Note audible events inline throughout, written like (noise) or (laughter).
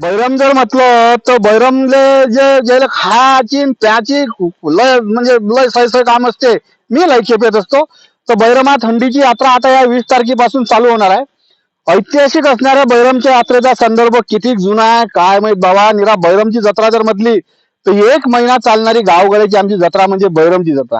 बैरम जर म्हटलं तर बैरमले जे ज्याला खायची न प्याची लय म्हणजे लय सय सय काम असते. मी लय खेपेत असतो. तर बैरमा थंडीची यात्रा आता या वीस तारखेपासून चालू होणार आहे. ऐतिहासिक असणाऱ्या बैरमच्या यात्रेचा संदर्भ किती जुना आहे काय माहीत बाबा? निरा बैरमची जत्रा जर म्हटली तर एक महिना चालणारी गावगड्याची आमची जत्रा म्हणजे बैरमची जत्रा.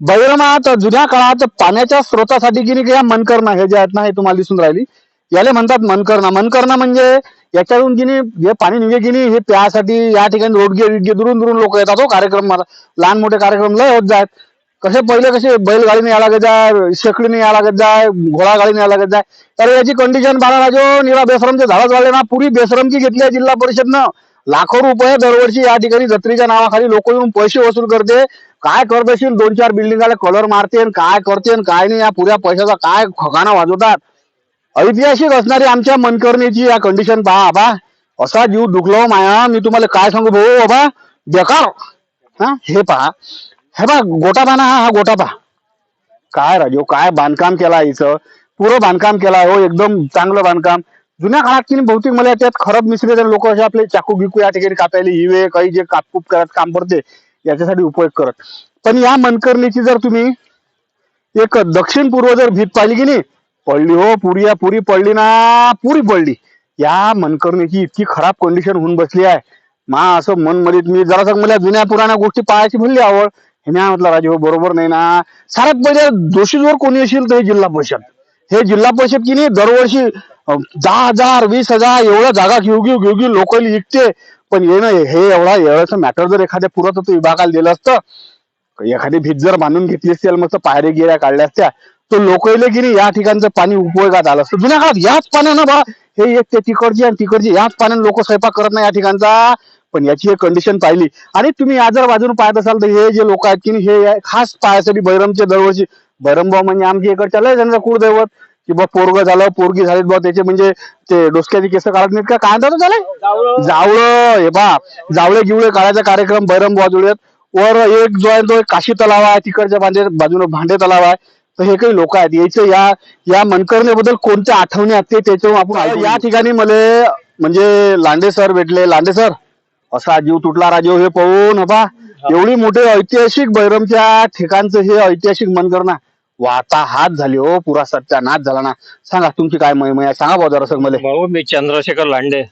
बैरमात जुन्या काळात पाण्याच्या स्रोतासाठी की नाही या मनकरणं हे जे आहेत ना हे तुम्हाला दिसून राहिली. याले म्हणतात मनकरणं. मनकरणा म्हणजे याच्यातून जिने हे पाणी निघे की हे प्यासाठी या ठिकाणी रोडगे विडगे दुरून दुरून लोक येतात हो कार्यक्रम लहान मोठे कार्यक्रम लय होत जात कसे पहिले कसे बैलगाडीने यायला लागत जाय शेकडीने यायला लागत जाय घोडागाडीने यायला लागत जाय. तर याची कंडिशन बघा राजो निरा बेसरमचे झाडच वाढले ना पुरी बेसरमची घेतली आहे जिल्हा परिषदनं. लाखो रुपये दरवर्षी या ठिकाणी जत्रेच्या नावाखाली लोक येऊन पैसे वसूल करते. काय करत असेल दोन चार बिल्डिंगाला कलर मारते काय करते काय नाही या पुऱ्या पैशाचा काय खगाना वाजवतात? ऐतिहासिक असणारी आमच्या मनकर्णीची या कंडिशन पहा बा असा जीव दुखलो माया मी तुम्हाला काय सांगू भाऊ बाबा बेकार. हा? हे पहा. हे बा गोटा पहा ना हा हा गोटा पहा. काय राजो काय बांधकाम केला इथं? पुरं बांधकाम केला हो एकदम चांगलं बांधकाम. जुन्या काळात की बहुतेक मला त्यात खरब मिसळे लोक असे आपले चाकू बिकू या ठिकाणी कापायला हिवे काही जे कापकूप करत काम करते याच्यासाठी उपयोग करत. पण या मनकर्णीची जर तुम्ही एक दक्षिण पूर्व जर भीत पाहिली की नाही पडली हो पुरी या पुरी पडली ना पुरी पडली. या मनकर्णीची इतकी खराब कंडिशन होऊन बसली आहे. मा असं मनमध्ये मी जरा मला जुन्या पुराण्या गोष्टी पाहायची म्हणली आवड. हे मी म्हटलं राजे हो, बरोबर नाही ना. सारात पहिले म्हणजे दोषीजवर कोणी असेल तर हे जिल्हा परिषद. हे जिल्हा परिषद की नाही दरवर्षी दहा हजार वीस हजार एवढ्या जागा घेऊ घेऊ घेऊ घेऊ लोकल विकते पण ये ना हे एवढा एवढं मॅटर जर एखाद्या पुरातत्व विभागाला दिलं असतं एखादी भीत जर बांधून घेतली असेल मस्त पायऱ्या गिऱ्या काढल्या असत्या तर लोकले की नाही या ठिकाणचं पाणी उपयोगात आलं. असतं जुन्या काळात याच पाण्यानं बा हे एक ते तिकडची आणि तिकडची याच पाण्यानं लोक स्वयंपाक करत नाही या ठिकाणचा. पण याची एक कंडिशन पाहिली. आणि तुम्ही या जर बाजून पाहत असाल तर हे जे लोक आहेत की नाही, हे खास पाहायसाठी बैरमचे दरवर्षी बैरमबा म्हणजे आमच्या इकडच्या लय त्यांचं कुळदैवत की बा पोरग झालं पोरगी झाली बा त्याचे म्हणजे ते डोसक्याची केस काढत नाहीत का? काय त्याला जावळं. हे बा जावळे गिवळे काढायचा कार्यक्रम बैरम बाजूळ्यात वर एक जो आहे तो एक काशी तलाव आहे तिकडच्या बांधे बाजूने भांडे तलाव आहे. तर हे काही लोक आहेत. याचे या या मनकरणेबद्दल कोणत्या आठवणी आहेत ते त्याच्यावर आपण. या ठिकाणी मला म्हणजे लांडे सर भेटले. लांडे सर असा जीव तुटला राजीव हे पाहून बा. एवढी मोठी ऐतिहासिक बैरमच्या ठिकाणचं हे ऐतिहासिक मनकरणा वाता हात झाली हो पुरा सत्यानाश झाला ना. सांगा तुमची काय महिमा आहे? सांगा भाऊ जरा मला. भाऊ मी चंद्रशेखर लांडे?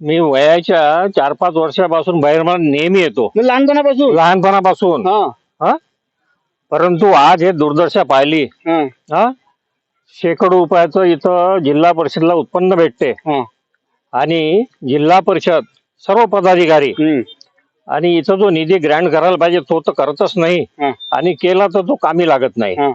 मी वयाच्या चार पाच वर्षापासून बाहेर मला नेहमी येतो. लहानपणापासून? लहानपणापासून. हा? परंतु आज हे दुर्दशा पाहिली हा हा शेकडो रुपयाचं इथं जिल्हा परिषदला उत्पन्न भेटते हा आणि जिल्हा परिषद सर्व पदाधिकारी. आणि इथं जो निधी ग्रँड करायला पाहिजे तो तर करतच नाही हा. आणि केला तर तो कामी लागत नाही हा.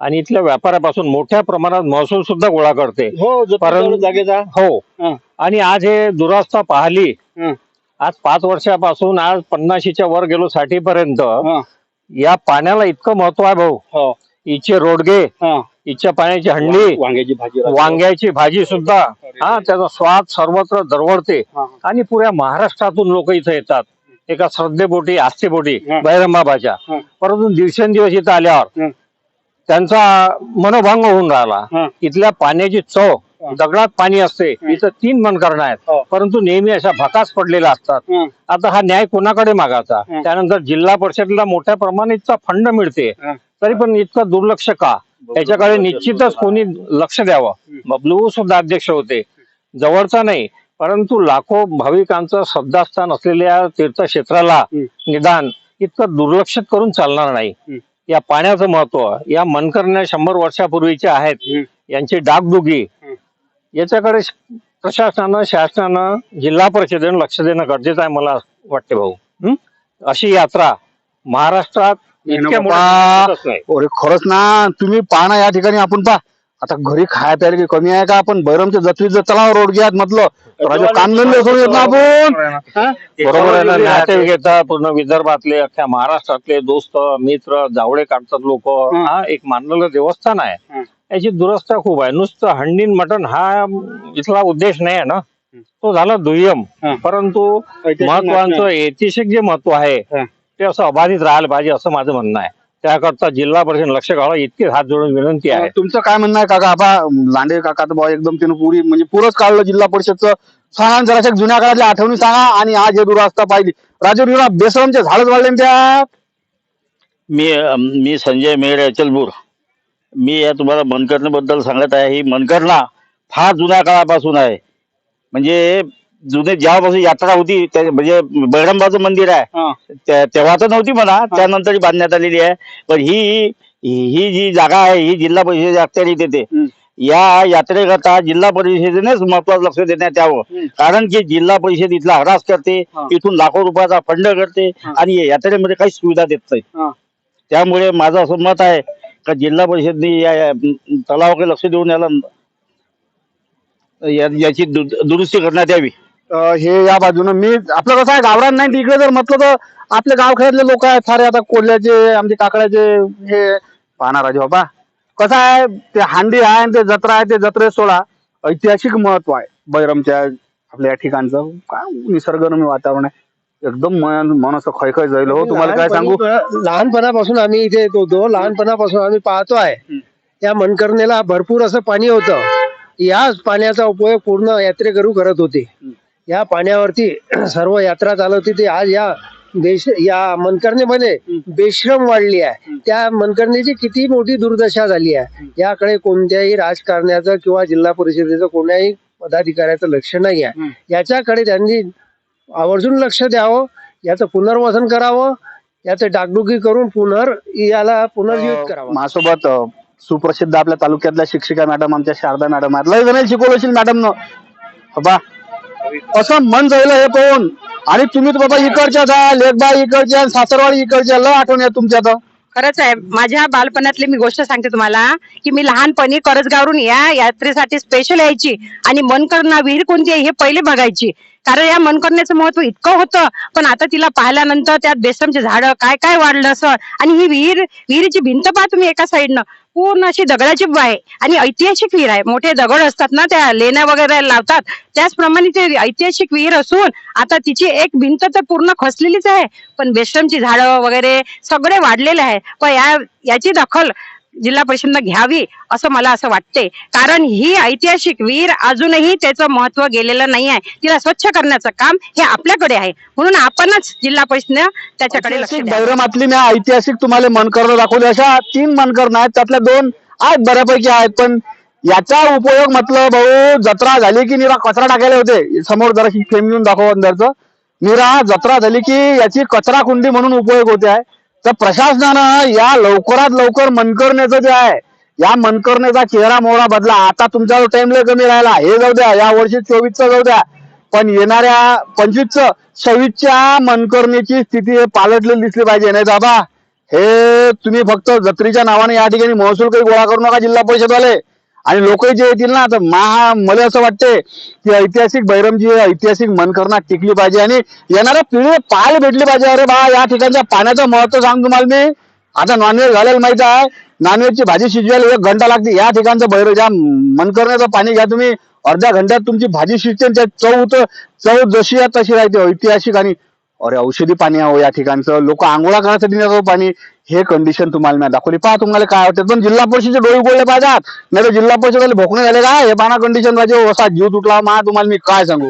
आणि इथल्या व्यापाऱ्यापासून मोठ्या प्रमाणात महसूल सुद्धा गोळा करते हो जो परंतु- जागेचा हो हा. आणि आज हे दुरावस्था पाहिली हा. आज पाच वर्षापासून आज पन्नाशीच्या वर गेलो साठीपर्यंत हा. या पाण्याला इतकं महत्त्व आहे भाऊ हो. इचे रोडगे हा. इच्या पाण्याची हंडी वांग्याची भाजी वांग्याची भाजी सुद्धा हा त्याचा स्वाद सर्वत्र दरवळते हा. आणि पुऱ्या महाराष्ट्रातून लोक इथे येतात एका श्रद्धेपोटी आस्थेपोटी हा. बैरंबाबाच्या हा. परंतु दिवसेंदिवस इथं आल्यावर हा. त्यांचा मनोभंग होऊन हा. राहिला इथल्या पाण्याची चव. दगडात पाणी असते इथं तीन मनकरण आहेत हो. परंतु नेहमी अशा भकास पडलेल्या असतात. आता हा न्याय कोणाकडे मागायचा. त्यानंतर जिल्हा परिषदला मोठ्या प्रमाणात इतका फंड मिळते. तरी पण इतकं दुर्लक्ष का त्याच्याकडे निश्चितच कोणी लक्ष द्यावं बबलू सुद्धा अध्यक्ष होते जवळचा नाही परंतु लाखो भाविकांचं श्रद्धास्थान असलेल्या तीर्थक्षेत्राला. निदान इतकं दुर्लक्षित करून चालणार नाही. या पाण्याचं महत्त्व या मनकरण्या शंभर वर्षापूर्वीच्या आहेत. यांची डागडुगी. याच्याकडे श- प्रशासनानं शासनानं जिल्हा परिषदेनं लक्ष देणं गरजेचं आहे मला वाटते भाऊ हं? अशी यात्रा महाराष्ट्रात नाही ना इतक्या बाबा. मोठ्या होतच नाही. अरे खरंच ना तुम्ही पहा ना या ठिकाणी आपण पहा आता घरी खाया प्यायला काही कमी आहे का आपण बैरमच्या जत्रेचं तलाव रोड घ्यात म्हटलं राजा कांदन सोडून येत ना आपण बरोबर आहे ना नातेवाईक येतात पूर्ण विदर्भातले अख्ख्या महाराष्ट्रातले दोस्त मित्र जावळे काढतात लोक हं. हा एक मानलेलं देवस्थान आहे हं. याची दुरस्था खूप आहे. नुसतं हंडीन मटण हा इथला उद्देश नाही आहे ना. तो झाला दुय्यम. हं. परंतु महत्वाचं ऐतिहासिक जे महत्त्व आहे हं. ते असं अबाधित राहायला पाहिजे असं माझं म्हणणं आहे. त्याकरता जिल्हा परिषद लक्ष घालावं इतकी हात जोडून विनंती आहे. तुमचं काय म्हणणं आहे काका? आपा लांडे काका तर एकदम त्यानं पुरी म्हणजे पुरच काढलं जिल्हा परिषदचं. सांगा ना जराशा जुन्या काळातल्या आठवणी सांगा आणि आज हे दुरावस्था पाहिली. राजू रिवा बेसरमचे झाडच वाढले ना त्यात. मी मी संजय मेहर अचलपूर. मी या तुम्हाला मनकर्णीबद्दल सांगत आहे ही मनकर्णा फार जुन्या काळापासून आहे म्हणजे जुने जेव्हापासून यात्रा होती त्या म्हणजे बहिरंबाचं मंदिर आहे त्या- तेव्हा तर नव्हती म्हणा त्यानंतर बांधण्यात आलेली आहे पण ही ही जी जागा आहे ही जिल्हा परिषद अखत्यारीत येते हम्म. या यात्रेकरता जिल्हा परिषदेनेच महत्वाचं लक्ष देण्यात यावं हम्म. कारण की जिल्हा परिषद इथला हरास करते हा. इथून लाखो रुपयाचा फंड करते हा. आणि या यात्रेमध्ये काही सुविधा देत नाही हा. त्यामुळे माझं असं मत आहे का जिल्हा परिषदने या या, तलावाकडे लक्ष देऊन याला या- याची दु- दुरुस्ती करण्यात यावी. अं, हे या बाजूनं मी आपलं कसं आहे गावरान नाही तिकडे जर म्हटलं तर आपले गावखेड्यातले लोक आहेत सारे आता कोल्ह्याचे आमचे काकड्याचे हे पाहणार राजे बाबा. कसं आहे ते हांडी आहे आणि ते जत्रा आहे ते जत्रे सोडा. ऐतिहासिक महत्त्व आहे बैरमच्या आपल्या या ठिकाणचं. काय निसर्गरम्य वातावरण आहे. एकदम मन असं खयखय जाईल हो. तुम्हाला काय सांगू? लहानपणी- लहानपणापासून आम्ही इथे येत होतो. लहानपणापासून आम्ही पाहतो आहे. या मनकर्णीला भरपूर असं पाणी होतं. याच पाण्याचा उपयोग पूर्ण यात्रेकरू करत होते. या पाण्यावरती (clears throat) सर्व यात्रा चालवते ते आज या देश या मनकर्णीमध्ये बेश्रम वाढली आहे. त्या मनकर्णीची किती मोठी दुर्दशा झाली आहे. याकडे कोणत्याही राजकारण्याचं किंवा जिल्हा परिषदेचं कोण्याही पदाधिकाऱ्याचं लक्ष नाही आहे. याच्याकडे त्यांनी आवर्जून लक्ष द्यावं याचं पुनर्वसन करावं याचं डागडुगी करून पुनर याला पुनर्जीवित करावं. माझ्यासोबत सुप्रसिद्ध आपल्या तालुक्यातल्या शिक्षिका मॅडम आमच्या शारदा मॅडम आहेत. लय जण शिकवलं असेल मॅडम न. बाबा असं मन जाईल हे पाहून. आणि तुम्ही बाबा इकडच्या जा लेखबा इकडच्या सासरवाडी इकडच्या लय आठवण आहे तुमच्या तर खरंच आहे. माझ्या बालपणातली मी गोष्ट सांगते तुम्हाला की मी लहानपणी करजगावरून या यात्रेसाठी स्पेशल यायची. आणि मनकर्णा विहीर कोणती आहे हे पहिले बघायची. कारण या मनकरण्याचं महत्त्व इतकं होतं पण आता तिला पाहिल्यानंतर त्यात बेसमचे झाडं काय काय वाढलं असं? आणि ही विहीर विहिरीची भिंत पहा तुम्ही एका साईडनं पूर्ण अशी दगडाची आहे आणि ऐतिहासिक विहीर आहे. मोठे दगड असतात ना त्या लेण्या वगैरे लावतात. त्याचप्रमाणे ते ऐतिहासिक विहीर असून आता तिची एक भिंत तर पूर्ण खसलेलीच आहे. पण बेश्रमची झाडं वगैरे सगळे वाढलेले आहे. पण या याची दखल जिल्हा परिषदनं घ्यावी असं मला असं वाटते कारण ही ऐतिहासिक विहीर अजूनही त्याचं महत्त्व गेलेलं नाही आहे तिला स्वच्छ करण्याचं काम हे आपल्याकडे आहे. म्हणून आपणच जिल्हा परिषदनं त्याच्याकडे लक्ष मी ऐतिहासिक तुम्हाला मनकर्ण दाखवली. अशा तीन मनकर्ण आहेत त्यातल्या दोन आहेत बऱ्यापैकी आहेत. पण याचा उपयोग म्हटलं भाऊ जत्रा झाली की निरा कचरा टाकायला होते. समोर जराशी फेम घेऊन दाखव अंदरचं. निरा जत्रा झाली की याची कचरा कुंडी म्हणून उपयोग होते आहे. तर प्रशासनानं या लवकरात लवकर मनकरण्याचं जे आहे या मनकरण्याचा चेहरा मोहरा बदला. आता तुमचा टाइम कमी राहिला हे जाऊ द्या या वर्षी चोवीसचं जाऊ द्या. पण येणाऱ्या पंचवीसचं सव्वीसच्या मनकरणीची स्थिती हे पालटलेली दिसली पाहिजे. नाही बाबा हे तुम्ही फक्त जत्रेच्या नावाने या ठिकाणी महसूल काही गोळा करू नका जिल्हा परिषदवाले. आणि लोक जे येतील ना तर महा मला असं वाटते की ऐतिहासिक बैरमजी ऐतिहासिक मनकरणात टिकली पाहिजे आणि येणाऱ्या पिढी पाहायला भेटली पाहिजे. अरे बा या ठिकाणच्या पाण्याचं महत्त्व सांग तुम्हाला मी. आता नॉनव्हेज घालायला माहीत आहे. नॉनव्हेजची भाजी शिजवायला एक घंटा लागते. या ठिकाणचं बैर ज्या मनकरण्याचं पाणी घ्या तुम्ही. अर्ध्या घंट्यात तुमची भाजी शिजते त्या चव तर चव जशी आहे तशी राहते ऐतिहासिक आणि अरे औषधी पाणी आहो या ठिकाणचं. लोक आंघोळा करण्यासाठी नेतात हो पाणी. हे कंडिशन तुम्हाला मी दाखवली. पहा तुम्हाला काय होते पण जिल्हा परिषदेचे डोळे उघडले पाहिजेत. नाही तर जिल्हा परिषदेला भोकणे झाले का? हे पाना कंडिशन पाहिजे हो. असा जीव तुटला. मा तुम्हाला मी काय सांगू?